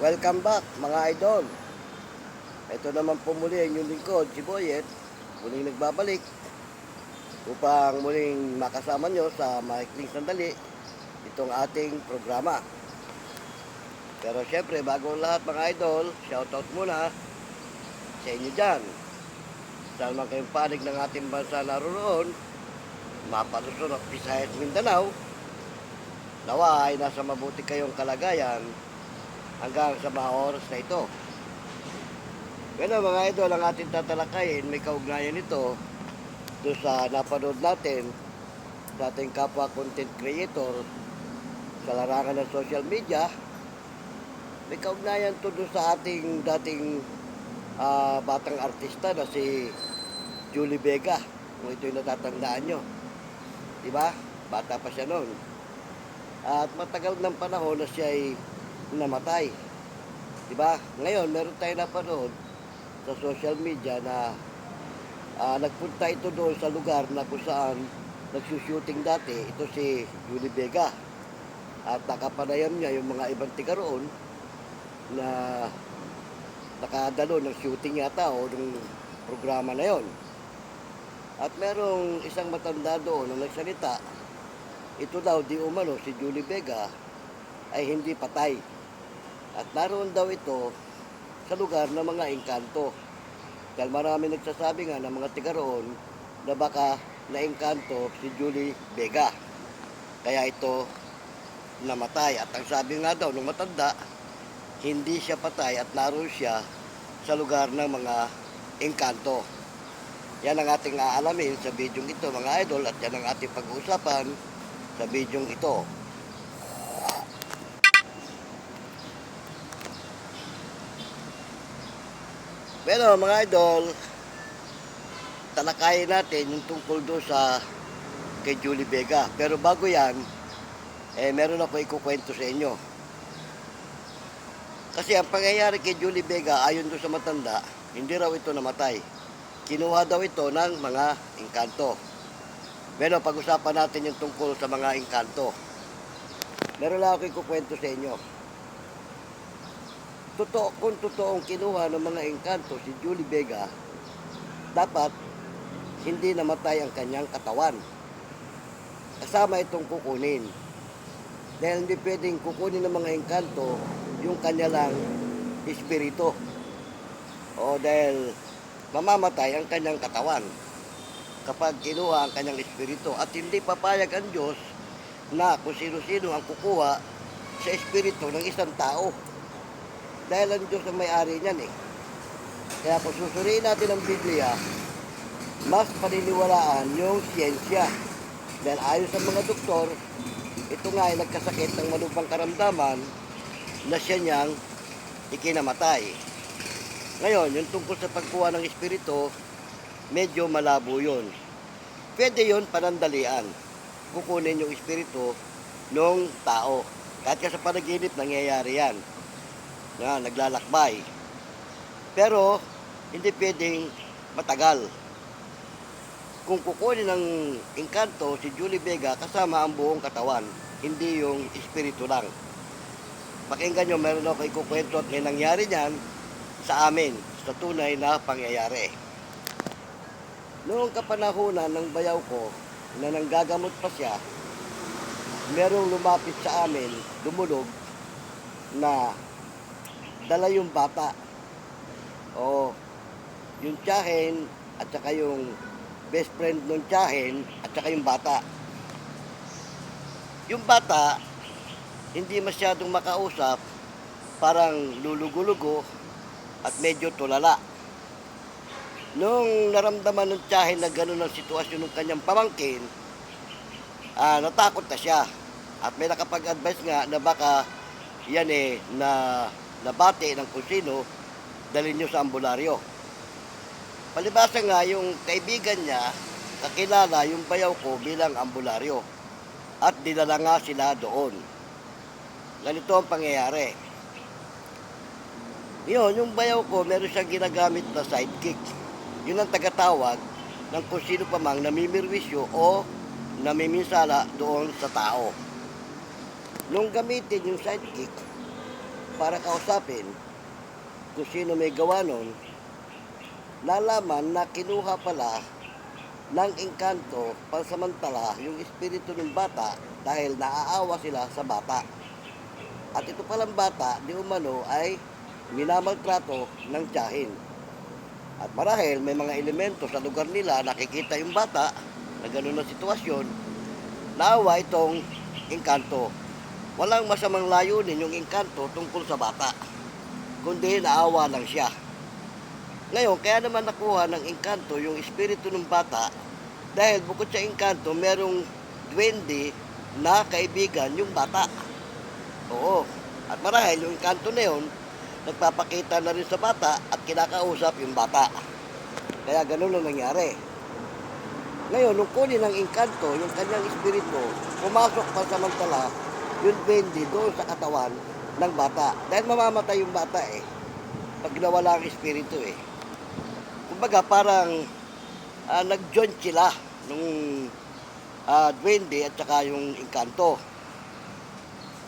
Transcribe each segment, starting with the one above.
Welcome back mga idol. Ito naman po muli ang inyong lingkod, si Boyet. Muling nagbabalik upang muling makasama nyo sa maikling sandali itong ating programa. Pero syempre, bago ang lahat mga idol, shoutout muna sa inyo dyan. Saan man kayong panig ng ating bansa naroon, mapalusot at Visayas Mindanao, nawa ay nasa mabuti kayong kalagayan hanggang sa mga oras na ito. Pero mga idol, ang ating tatalakayin, may kaugnayan ito doon sa napanood natin sa ating kapwa content creator sa larangan ng social media. May kaugnayan to doon sa ating dating ah, batang artista na si Julie Vega. Kung ito yung natatandaan nyo. Di ba? Bata pa siya noon. At matagal ng panahon na siya ay namatay. Di ba? Ngayon, meron tayo napanood sa social media na ah, nagpunta ito doon sa lugar na kung saan nagsushooting dati. Ito si Julie Vega. At nakapanayam niya yung mga ibang tiga roon na nakadalo ng shooting yata o ng programa na yon. At merong isang matanda doon na nagsalita, ito daw di umano si Julie Vega ay hindi patay. At naroon daw ito sa lugar ng mga engkanto. Dahil marami nagsasabi nga ng mga tiga roon na baka naengkanto si Julie Vega. Kaya ito namatay. At ang sabi nga daw ng matanda, hindi siya patay at naroon siya sa lugar ng mga engkanto. Yan ang ating aalamin sa bidyong ito mga idol at yan ang ating pag-uusapan sa bidyong ito. Pero mga idol, talakayin natin yung tungkol doon sa kay Julie Vega. Pero bago yan, eh, meron ako ikukwento sa inyo. Kasi ang pangyayari kay Julie Vega, ayon doon sa matanda, hindi raw ito namatay. Kinuha daw ito ng mga engkanto. Pero pag-usapan natin yung tungkol sa mga engkanto. Meron lang ako ikukwento sa inyo. Totoo, kung totoong kinuha ng mga engkanto si Julie Vega, dapat hindi namatay ang kanyang katawan. Kasama itong kukunin. Dahil hindi pwedeng kukunin ng mga engkanto yung kanya lang espiritu. O dahil mamamatay ang kanyang katawan kapag kinuha ang kanyang espiritu. At hindi papayag ang Diyos na kung sino-sino ang kukuha sa espiritu ng isang tao. Dahil ang Diyos ang may-ari niyan eh. Kaya kung susuriin natin ang Biblia, mas paniniwalaan yung siyensya. Dahil ayon sa mga doktor, ito nga ay nagkasakit ng malubhang karamdaman na siya niyang ikinamatay. Ngayon, yung tungkol sa pagkuha ng espiritu, medyo malabo yun. Pwede yun panandalian. Kukunin yung espiritu ng tao. Kahit ka sa panaginip, nangyayari yan. Na, naglalakbay. Pero, hindi pwedeng matagal. Kung kukunin ng engkanto si Julie Vega kasama ang buong katawan, hindi yung espiritu lang. Pakinggan nyo, meron ako ikukwento at may nangyari niyan sa amin, sa tunay na pangyayari. Noong kapanahunan ng bayaw ko, na nanggagamot pa siya, merong lumapit sa amin, dumulog, na dala yung bata. O, yung tiyahin at saka yung best friend ng tiyahin at saka yung bata. Yung bata, hindi masyadong makausap, parang lulugo-lugo at medyo tulala. Nung naramdaman ng tiyahin na gano'n ang sitwasyon ng kanyang pamangkin, ah, natakot na siya. At may nakapag-advise nga na baka yan eh na nabati ng kusino, dalhin nyo sa ambularyo. Palibasa nga yung kaibigan niya, kakilala yung bayaw ko bilang ambularyo. At dinala nga sila doon. Ganito ang pangyayari. Yun, yung bayaw ko, meron siyang ginagamit na sidekick. Yun ang tagatawag ng kung sino pa mang namimirwisyo o namiminsala doon sa tao. Nung gamitin yung sidekick, para kausapin kung sino may gawa nun, nalaman na kinuha pala ng engkanto pansamantala yung espiritu ng bata dahil naaawa sila sa bata. At ito palang bata, di umano ay minamaltrato ng tiyahin. At marahil may mga elemento sa lugar nila nakikita yung bata na gano'n na sitwasyon, naawa itong engkanto. Walang masamang layunin yung engkanto tungkol sa bata, kundi naawa lang siya. Ngayon, kaya naman nakuha ng engkanto yung espiritu ng bata dahil bukod sa engkanto, merong duwende na kaibigan yung bata. Oo. At marahil yung engkanto na yun, nagpapakita na rin sa bata at kinakausap yung bata. Kaya ganun ang nangyari. Ngayon, nung kunin ng engkanto, yung kanyang espiritu, pumasok pa samantala yung duwende doon sa katawan ng bata. Dahil mamamatay yung bata eh. Pag nawala ang espiritu eh. Kumbaga parang ah, nag-join sila nung ah, duwende at saka yung engkanto.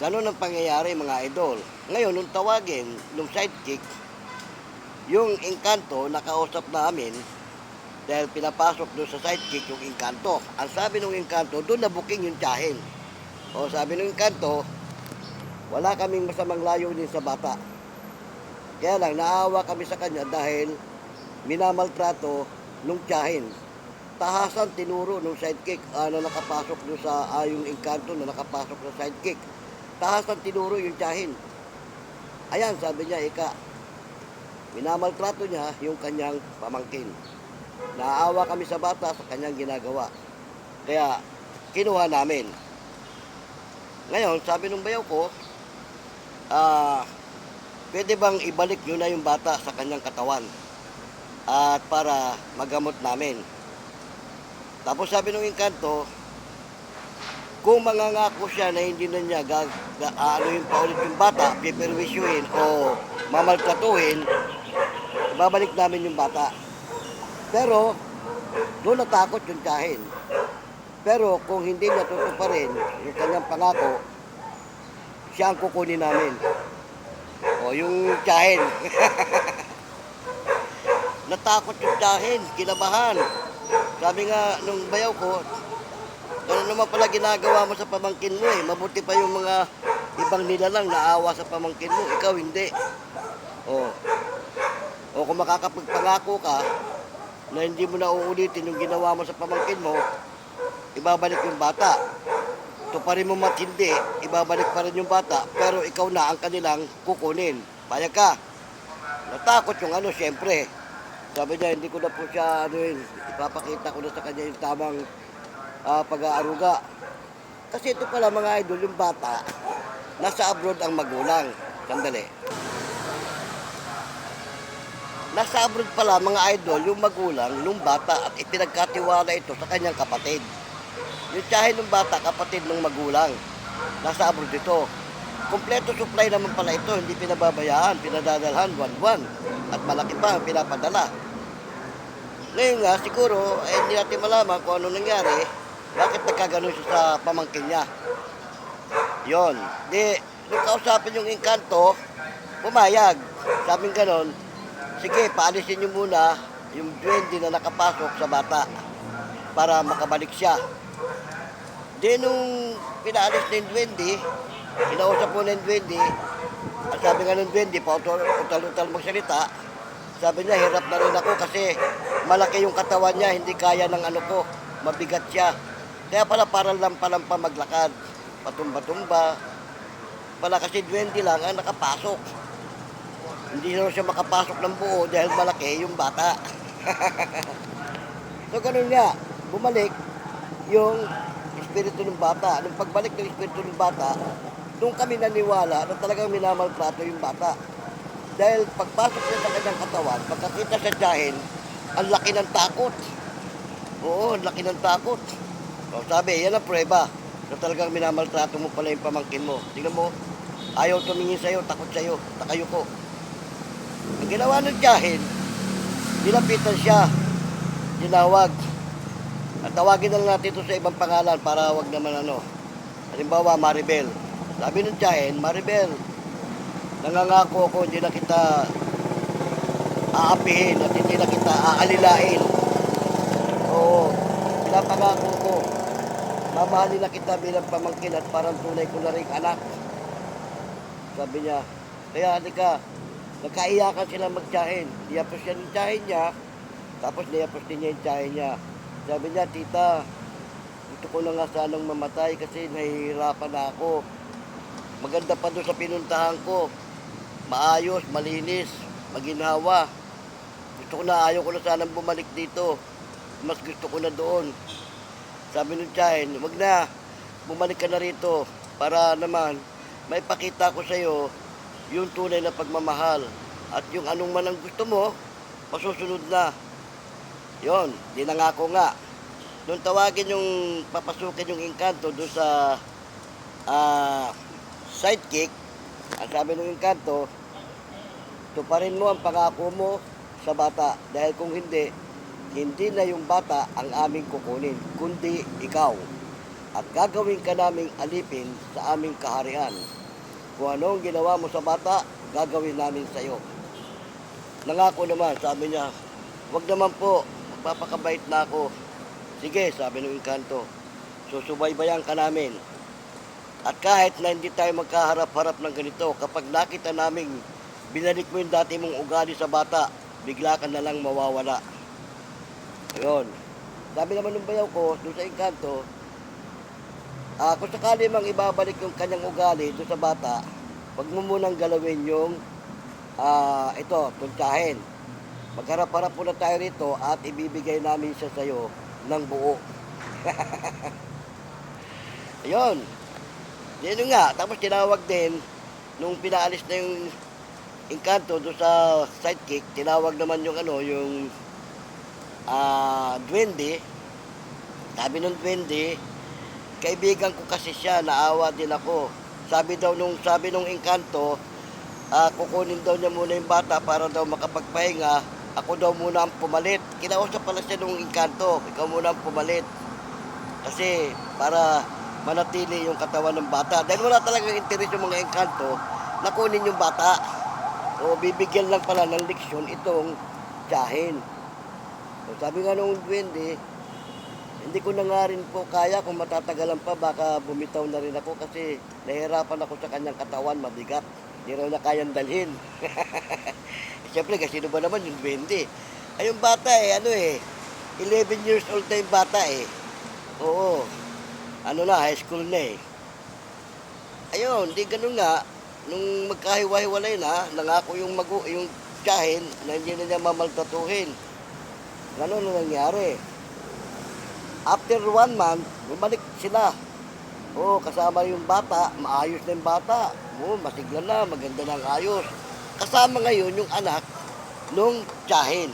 Ganon ang pangyayari mga idol. Ngayon, nung tawagin, nung sidekick, yung engkanto, nakausap namin, dahil pinapasok doon sa sidekick yung engkanto. Ang sabi ng engkanto, doon na booking yung tiyahin. O sabi ng engkanto, wala kaming masamang layunin sa bata. Kaya lang, naawa kami sa kanya dahil minamaltrato nung tiyahin. Tahasan tinuro nung sidekick ah, na nakapasok doon sa ah, yung engkanto na nakapasok sa sidekick. Tahasan tinuro yung tiyahin. Ayan, sabi niya, ika, minamaltrato niya yung kanyang pamangkin. Naawa kami sa bata sa kanyang ginagawa. Kaya, kinuha namin. Ngayon, sabi ng bayaw ko, ah, pwede bang ibalik nyo na yung bata sa kanyang katawan? At para magamot namin. Tapos sabi ng engkanto, kung mangangako siya na hindi na niya gag, ga- ano yung paulit yung bata, piperwisyuhin o mamaltratuhin, babalik namin yung bata. Pero, doon natakot yung tiyahin. Pero kung hindi niya tutuparin yung kanyang pangako, siya ang kukunin namin. O yung tiyahin. Natakot yung tiyahin, kinabahan. Sabi nga nung bayaw ko, ano naman pala ginagawa mo sa pamangkin mo eh. Mabuti pa yung mga ibang nilalang naawa sa pamangkin mo. Ikaw hindi. O. O kung makakapagpangako ka na hindi mo na uulitin yung ginawa mo sa pamangkin mo, ibabalik yung bata. Tuparin mo matindi, ibabalik pa rin yung bata, pero ikaw na ang kanilang kukunin. Payag ka. Natakot yung ano, siyempre. Sabi niya, hindi ko na po siya, ano yun, ipapakita ko na sa kanya yung tamang ah, pag-aaruga. Kasi ito pala mga idol, yung bata, nasa abroad ang magulang. Sandali. Nasa abroad pala mga idol, yung magulang nung bata at ipinagkatiwala ito sa kanyang kapatid. Yung tiyahin ng bata, kapatid ng magulang. Nasa abroad ito. Kompleto supply naman pala ito, hindi pinababayaan, pinadadalhan buwan-buwan. At malaki pa ang pinapadala. Ngayon nga, siguro, eh, hindi natin malaman kung ano nangyari, bakit nagkaganon siya sa pamangkin niya. Yon. Di, nung kausapin yung engkanto, pumayag. Sabi ganon, sige, paalisin niyo muna yung duwende na nakapasok sa bata para makabalik siya. Di nung pinaalis na yung duwende, kinausap na yung duwende, at sabi nga ng duwende, pautal-utal magsalita, sabi niya, hirap na rin ako kasi malaki yung katawan niya, hindi kaya ng ano ko, mabigat siya. Kaya pala parang lampa-lampa maglakad, patumba-tumba. Pala kasi duwende lang ang nakapasok. Hindi na siya makapasok ng buo dahil malaki yung bata. so ganun nga, bumalik yung espiritu ng bata. Nung pagbalik ng espiritu ng bata, doon kami naniwala na talagang minamaltrato yung bata. Dahil pagpasok niya sa kanyang katawan, pagkakita sa tiyahin, ang laki ng takot. Oo, ang laki ng takot. O, sabi, yan ang prueba na talagang minamaltrato mo pala yung pamangkin mo. Tingnan mo, ayaw tumingin sa'yo, takot sa'yo, takayo ko. Ang ginawa ng tiyahin, nilapitan siya, tinawag. At tawagin na natin ito sa ibang pangalan para wag naman ano. Halimbawa, Maribel. Sabi ng tiyahin, Maribel, Nangangako ako, hindi na kita aapihin at hindi na kita aalilain. Oo, pinapangako ko. Mamahalin na kita bilang pamangkin at parang tunay ko na rin anak. Sabi niya, kaya halika, nagkaiyakan sila magtsahin. Niyapos siya ng tsahin niya, tapos niyapos din niya yung tsahin niya. Sabi niya, tita, gusto ko na nga sanang mamatay kasi nahihirapan na ako. Maganda pa doon sa pinuntahan ko. Maayos, malinis, maginhawa. Gusto ko na, ayaw ko na sanang bumalik dito. Mas gusto ko na doon. Sabi ng tiyahin, wag na, bumalik ka na rito para naman may pakita ko sa iyo yung tunay na pagmamahal at yung anong man ang gusto mo, masusunod na. Yon, dinangako nga. Nung tawagin yung papasukin yung engkanto doon sa ah, sidekick, ang sabi ng engkanto, tuparin mo ang pangako mo sa bata dahil kung hindi, hindi na yung bata ang aming kukunin, kundi ikaw. At gagawin ka naming alipin sa aming kaharian. Kung ano ang ginawa mo sa bata, gagawin namin sa iyo. Nangako naman, sabi niya, wag naman po, magpapakabait na ako. Sige, sabi ng engkanto, susubaybayan ka namin. At kahit na hindi tayo magkaharap-harap ng ganito, kapag nakita naming binalik mo yung dati mong ugali sa bata, bigla ka na lang mawawala. Ayun. Sabi naman ng bayaw ko, doon sa engkanto, ah, kung sakali mang ibabalik yung kanyang ugali doon sa bata, wag mo munang galawin yung, ah, ito, tuntsahin. Magharap-harap muna tayo rito at ibibigay namin siya sa'yo ng buo. Ayun. Yun nga, tapos tinawag din, nung pinaalis na yung engkanto doon sa sidekick, tinawag naman yung ano, yung ah duwende. Sabi nung duwende, kaibigan ko kasi siya, naawa din ako. Sabi daw nung sabi nung engkanto, ah, kukunin daw niya muna yung bata para daw makapagpahinga. Ako daw muna ang pumalit. Kinausap pala siya nung engkanto, ikaw muna ang pumalit. Kasi para manatili yung katawan ng bata. Dahil wala talagang interes yung mga engkanto na kunin yung bata. O bibigyan lang pala ng leksyon itong tiyahin. So, sabi nga nung duwende, hindi ko na nga rin po kaya kung matatagalan pa, baka bumitaw na rin ako kasi nahirapan ako sa kanyang katawan, mabigat. Hindi raw na kayang dalhin. Siyempre, kasi sino ba naman yung duwende? Ay, yung bata eh, ano eh, 11 years old na yung bata eh. Oo. Ano na, high school na eh. Ayun, di ganun nga. Nung magkahiwa-hiwalay na, nangako yung magu yung tiyahin na hindi na niya mamaltatuhin. Ganun na nangyari. After one month, bumalik sila. Oo, kasama yung bata, maayos na yung bata. Oo, masigla na, maganda na ang ayos. Kasama ngayon yung anak nung tiyahin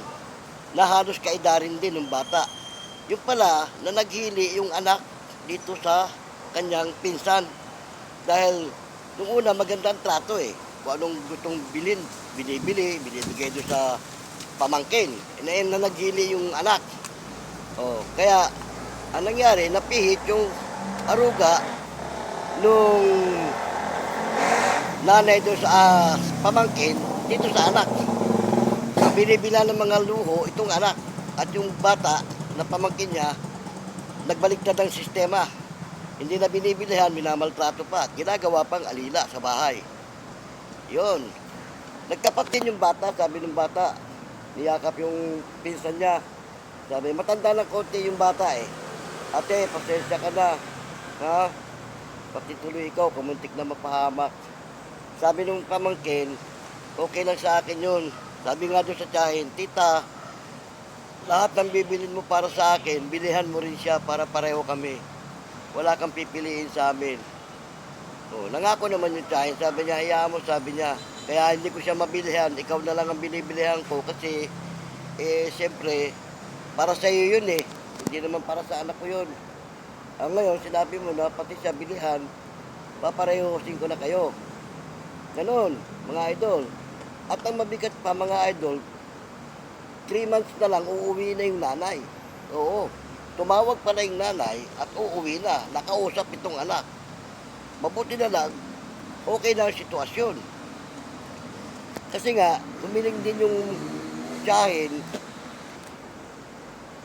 na halos kaidarin din ng bata. Yung pala, na naghili yung anak dito sa kanyang pinsan. Dahil nung una maganda ang trato eh. Kung anong gustong bilin, binibili, binibigay doon sa pamangkin. Na, na naghili yung anak. Oh, kaya ang nangyari, napihit yung aruga nung nanay doon sa ah, pamangkin dito sa anak. Ang binibila ng mga luho, itong anak at yung bata na pamangkin niya, nagbalik na ng sistema. Hindi na binibilihan, minamaltrato pa. Ginagawa pang alila sa bahay. Yon. Nagtapat din yung bata, sabi ng bata. Niyakap yung pinsan niya. Sabi, matanda ng konti yung bata eh. Ate, pasensya ka na. Ha? Pati tuloy ikaw, kumuntik na mapahamak. Sabi nung pamangkin, okay lang sa akin yun. Sabi nga doon sa tiyahin, tita, lahat ng bibilin mo para sa akin, bilihan mo rin siya para pareho kami. Wala kang pipiliin sa amin. Oh, nangako naman yung tiyahin. Sabi niya, hayaan mo, sabi niya. Kaya hindi ko siya mabilihan. Ikaw na lang ang binibilihan ko kasi, eh, siyempre, para sa iyo yun eh. Hindi naman para sa anak ko yun. Ang ngayon, sinabi mo na pati siya bilihan, paparehosin ko na kayo. Ganon, mga idol. At ang mabigat pa, mga idol, 3 months na lang, uuwi na yung nanay. Oo. Tumawag pala yung nanay at uuwi na. Nakausap itong anak. Mabuti na lang, okay na ang sitwasyon. Kasi nga, humiling din yung tiyahin,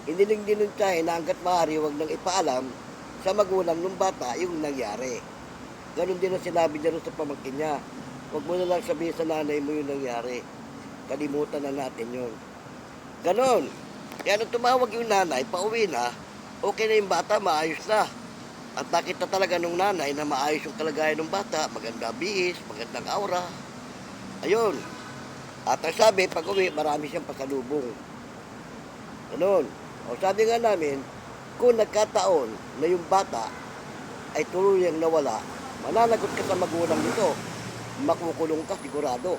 hiniling din yung tiyahin na hanggat maaari huwag nang ipaalam sa magulang ng bata yung nangyari. Ganon din ang sinabi niya sa pamangkin niya. Huwag mo na lang sabihin sa nanay mo yung nangyari. Kalimutan na natin yun. Ganon. Kaya nung tumawag yung nanay, pauwi na, okay na yung bata, maayos na. At nakita talaga nung nanay na maayos yung kalagayan ng bata, maganda bihis, magandang aura. Ayun. At ang sabi, pag uwi, marami siyang pasalubong. Ganon. O sabi nga namin, kung nagkataon na yung bata ay tuluyang nawala, mananagot ka sa magulang nito. Makukulong ka sigurado.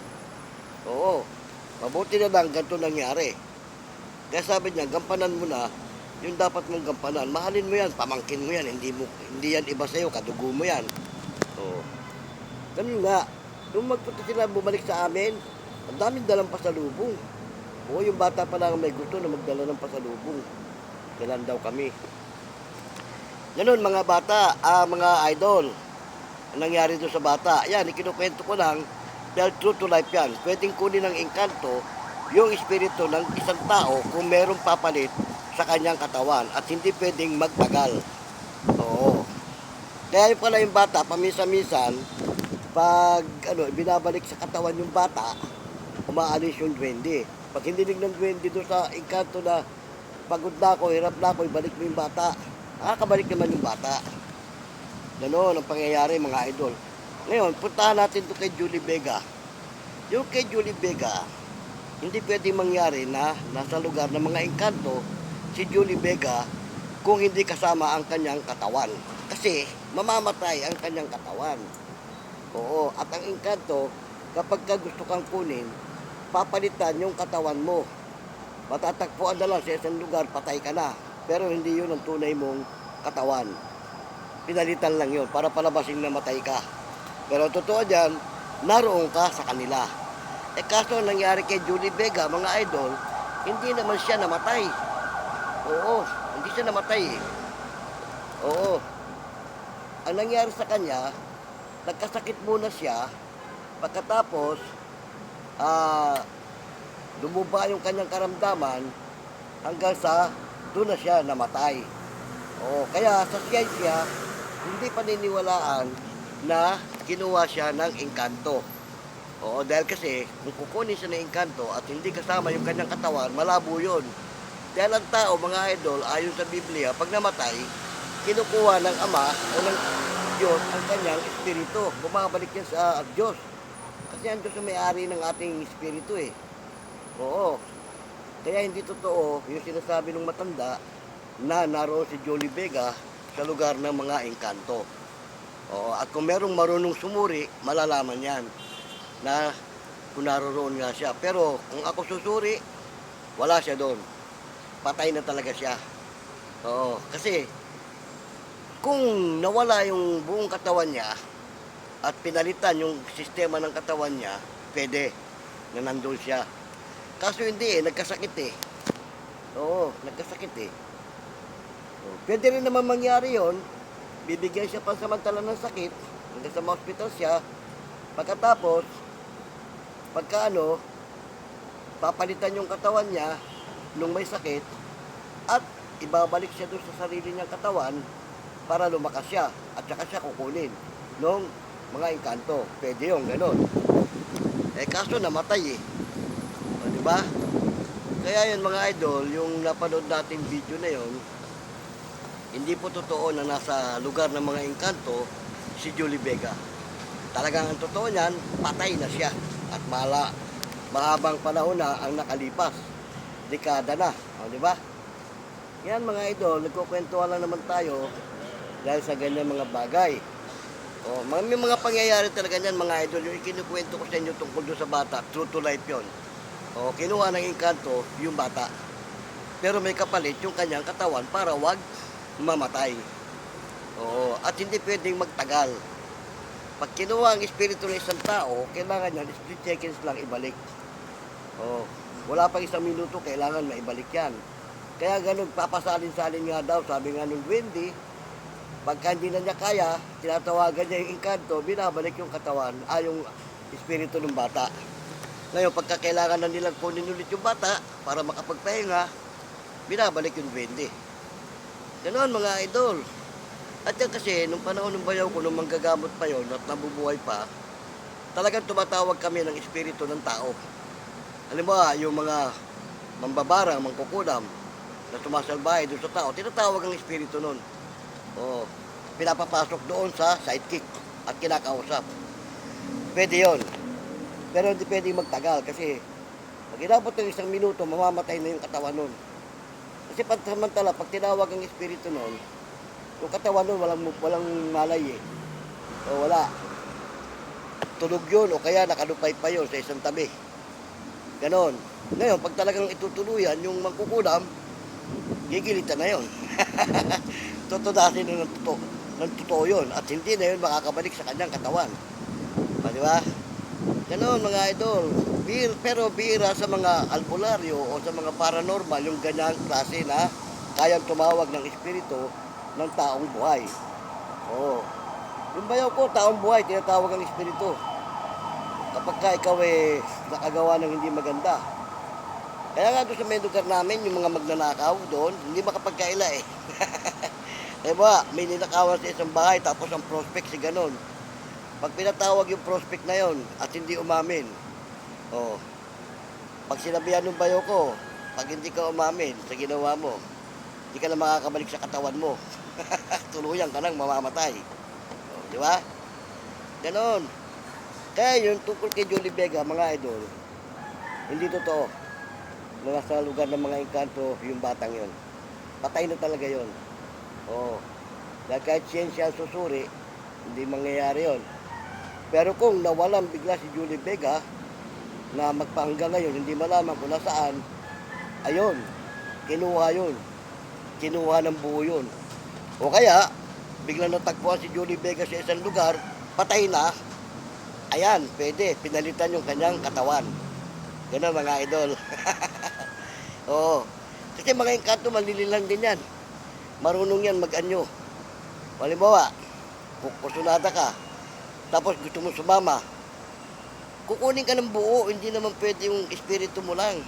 Oo. Mabuti na lang ganito nangyari. Kaya sabi niya, gampanan mo na yung dapat mong gampanan. Mahalin mo yan, pamangkin mo yan, hindi mo hindi yan iba sa'yo, kadugo mo yan. Oo. Ganun nga, nung magpunta sila bumalik sa amin, ang daming dalang pasalubong. Oo, yung bata pa lang may gusto na magdala ng pasalubong. Kailan daw kami. Ganun mga bata, ah, mga idol. Ang nangyari doon sa bata. Yan, ikinukwento ko lang dahil true to life yan. Pwedeng kunin ng engkanto yung espiritu ng isang tao kung merong papalit sa kanyang katawan at hindi pwedeng magtagal. Oo. Kaya yung pala yung bata, paminsan-minsan, pag ano, binabalik sa katawan yung bata, umaalis yung duwende. Pag hindi ng duwende doon sa engkanto na pagod na ako, hirap na ako, ibalik mo yung bata. Nakakabalik naman yung bata. Ganon ang pangyayari mga idol. Ngayon, puntahan natin to kay Julie Vega. Yung kay Julie Vega, hindi pwedeng mangyari na nasa lugar ng mga engkanto si Julie Vega kung hindi kasama ang kanyang katawan. Kasi mamamatay ang kanyang katawan. Oo, at ang engkanto, kapag ka gusto kang kunin, papalitan yung katawan mo. Matatagpuan na lang sa isang lugar, patay ka na. Pero hindi yun ang tunay mong katawan. Pinalitan lang yun para palabasin na matay ka. Pero totoo dyan, naroon ka sa kanila. Eh kaso ang nangyari kay Julie Vega, mga idol, hindi naman siya namatay. Oo, hindi siya namatay eh. Oo. Ang nangyari sa kanya, nagkasakit muna siya, pagkatapos, ah, lumuba yung kanyang karamdaman hanggang sa doon na siya namatay. Oo, kaya sa siyensya, hindi paniniwalaan na kinuha siya ng engkanto. Oo, dahil kasi kung kukunin siya ng engkanto at hindi kasama yung kanyang katawan, malabo yun. Dahil ang tao, mga idol, ayon sa Biblia, pag namatay, kinukuha ng Ama o ng Diyos ang kanyang espiritu. Bumabalik yan sa Diyos. Kasi ang Diyos ang may-ari ng ating espiritu eh. Oo. Kaya hindi totoo yung sinasabi ng matanda na naroon si Jolie Vega sa lugar ng mga engkanto. Oo, at kung merong marunong sumuri, malalaman yan na kung naroon nga siya. Pero kung ako susuri, wala siya doon. Patay na talaga siya. Oo, kasi kung nawala yung buong katawan niya at pinalitan yung sistema ng katawan niya, pwede na nandun siya. Kaso hindi eh, nagkasakit eh. Oo, nagkasakit eh. Oo, Pwede rin naman mangyari yon bibigyan siya pansamantala ng sakit, hanggang sa hospital siya, pagkatapos, pagka ano, papalitan yung katawan niya nung may sakit, at ibabalik siya doon sa sarili niyang katawan para lumakas siya, at saka siya kukunin nung mga engkanto. Pwede yung gano'n. Eh kaso namatay eh. O, di ba? Kaya yun mga idol, yung napanood nating video na yon, hindi po totoo na nasa lugar ng mga engkanto si Julie Vega. Talagang ang totoo niyan, patay na siya. At mala, mahabang panahon na ang nakalipas. Dekada na. O, di ba? Yan mga idol, nagkukwentuhan lang naman tayo dahil sa ganyan mga bagay. O, mga, may mga pangyayari talaga niyan mga idol. Yung ikinukwento ko sa inyo tungkol doon sa bata, true to life yon. O, kinuha ng engkanto yung bata. Pero may kapalit yung kanyang katawan para wag mamatay. Oo, at hindi pwedeng magtagal. Pag kinuha ang espiritu ng isang tao, kailangan yan, split seconds lang ibalik. Oo, wala pang isang minuto, kailangan maibalik yan. Kaya ganun, papasalin-salin nga daw, sabi nga nung Wendy, pagka hindi na niya kaya, tinatawagan niya yung engkanto, binabalik yung katawan, ah, yung espiritu ng bata. Ngayon, pagka kailangan na nilang kunin ulit yung bata para makapagpahinga, binabalik yung duwende. Ganon mga idol. At yan kasi, nung panahon ng bayaw ko, nung manggagamot pa yon at nabubuhay pa, talagang tumatawag kami ng espiritu ng tao. Halimbawa, yung mga mambabarang, mangkukudam, na sumasalbahay doon sa tao, tinatawag ang espiritu nun. O, pinapapasok doon sa sidekick at kinakausap. Pwede yon. Pero hindi pwedeng magtagal kasi pag inabot ng isang minuto, mamamatay na yung katawan nun. Kasi pansamantala, pag tinawag ang espiritu nun, yung katawan nun walang, walang malay eh. O wala. Tulog yun o kaya nakadupay pa yun sa isang tabi. Ganon. Ngayon, pag talagang itutuluyan, yung mangkukulam, gigilitan na yun. Tutudasin na ng totoo, ng totoo yun. At hindi na yun makakabalik sa kanyang katawan. Di ba? Ganon mga idol. Bir, pero bira sa mga albularyo o sa mga paranormal yung ganyang klase na kayang tumawag ng espiritu ng taong buhay. Oo. Yung bayaw ko, taong buhay, tinatawag ang espiritu. Kapag ka ikaw eh, nakagawa ng hindi maganda. Kaya nga doon sa may lugar namin, yung mga magnanakaw doon, hindi makapagkaila eh. eh ba, may ninakawan sa isang bahay, tapos ang prospect si ganon. Pag pinatawag yung prospect na yon at hindi umamin, oh, pag sinabihan ng bayo ko, pag hindi ka umamin sa ginawa mo, hindi ka na makakabalik sa katawan mo. Tuluyan ka nang mamamatay. Oh, di ba? Ganon. Kaya yun, tungkol kay Julie Vega, mga idol, hindi totoo. Na nasa lugar ng mga engkanto, yung batang yon. Patay na talaga yon. Oo. Dahil kahit siyensya ang susuri, hindi mangyayari yon. Pero kung nawalan bigla si Julie Vega, na magpahanggang ngayon, hindi malaman kung nasaan, ayun, kinuha yun. Kinuha ng buo yun. O kaya, biglang natagpuan si Julie Vega sa isang lugar, patay na, ayan, pwede, pinalitan yung kanyang katawan. Ganun mga idol. Oo. Kasi mga engkanto, malililang din yan. Marunong yan mag-anyo. Halimbawa, kusunada ka, tapos gusto mo sumama, kukunin ka ng buo, hindi naman pwede yung espiritu mo lang.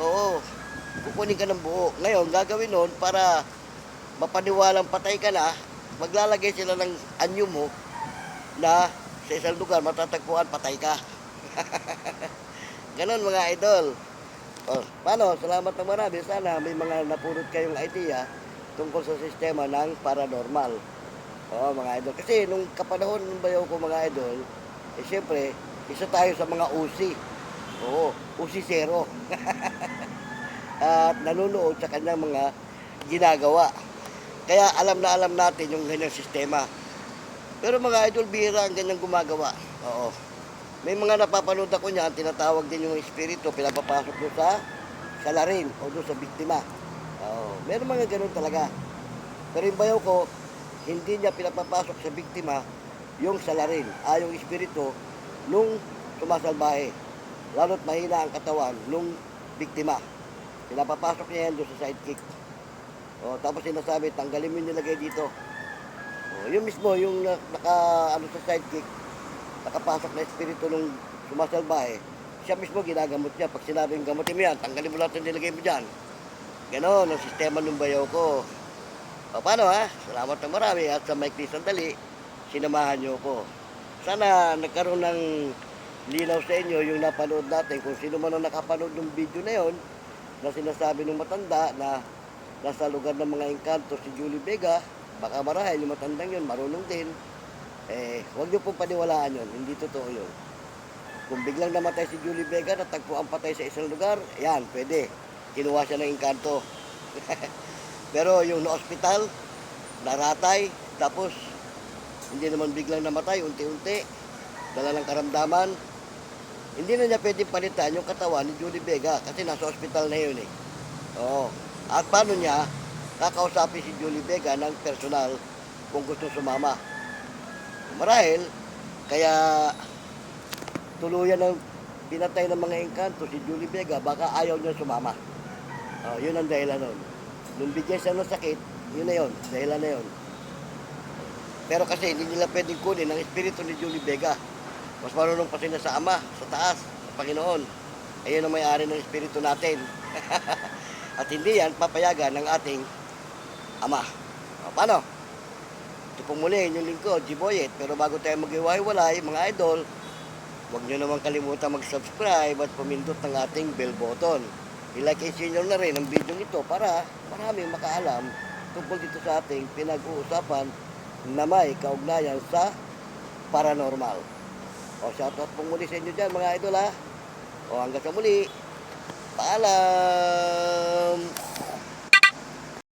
Oo, kukunin ka ng buo. Ngayon, gagawin nun para mapaniwalang patay ka na, maglalagay sila ng anyo mo na sa isang lugar matatagpuan patay ka. Ganon mga idol. Oh, paano? Salamat na marami. Sana may mga napulot kayong idea tungkol sa sistema ng paranormal. Oo, mga idol. Kasi nung kapanahon ng bayaw ko mga idol, eh siyempre, isa tayo sa mga usi. Oo, usi zero. At nanonood sa kanyang mga ginagawa. Kaya alam na alam natin yung ganyang sistema. Pero mga idol, bihira ang ganyang gumagawa. Oo. May mga napapanood ako niyan, tinatawag din yung espiritu, pinapapasok doon sa salarin o doon sa biktima. Oo. Meron mga ganun talaga. Pero yung bayaw ko, hindi niya pinapapasok sa biktima yung salarin, ah, yung espiritu nung sumasalbahe. Lalo't mahina ang katawan nung biktima. Pinapapasok niya yan doon sa sidekick. O, tapos sinasabi, tanggalin mo yung nilagay dito. O, yung mismo, yung na- naka, ano sa sidekick, nakapasok na espiritu nung sumasalbahe, siya mismo ginagamot niya. Pag sinabing gamutin mo yan, tanggalin mo lahat yung nilagay mo dyan. Ganon, ang sistema ng bayaw ko. O, paano ha? Salamat ng marami at sa Mike Sandali, sinamahan niyo ko. Sana nagkaroon ng linaw sa inyo yung napanood natin. Kung sino man ang nakapanood ng video na yon na sinasabi ng matanda na nasa lugar ng mga engkanto si Julie Vega, baka marahil yung matandang yun, marunong din. Eh, huwag niyo pong paniwalaan yun. Hindi totoo yun. Kung biglang namatay si Julie Vega, natagpo ang patay sa isang lugar, yan, pwede. Kinuha siya ng engkanto. Pero yung na-hospital, naratay, tapos hindi naman biglang namatay, unti-unti, dala ng karamdaman, hindi na niya pwedeng palitan yung katawan ni Julie Vega kasi nasa hospital na yun eh. Oo. At paano niya kakausapin si Julie Vega ng personal kung gusto sumama. Marahil, kaya tuluyan ng pinatay ng mga engkanto si Julie Vega, baka ayaw niya sumama. Oh, yun ang dahilan nun. Nung bigyan siya ng sakit, yun na yun, dahilan na yun. Pero kasi hindi nila pwedeng kunin ang espiritu ni Julie Vega. Mas marunong pa sila sa ama, sa taas. Panginoon. Ayun ang may-ari ng Espiritu natin. At hindi yan papayagan ng ating Ama. O, paano? Ito pong muli, inyong lingkod, Jiboyet. Pero bago tayo mag-iwalay, mga idol, huwag nyo naman kalimutan mag-subscribe at pumindot ng ating bell button. I-like and share na rin ang video ito para maraming makaalam tungkol dito sa ating pinag-uusapan na may kaugnayan sa paranormal. O shoutout po muli sa inyo dyan mga idol ha. O hanggang sa muli. Paalam!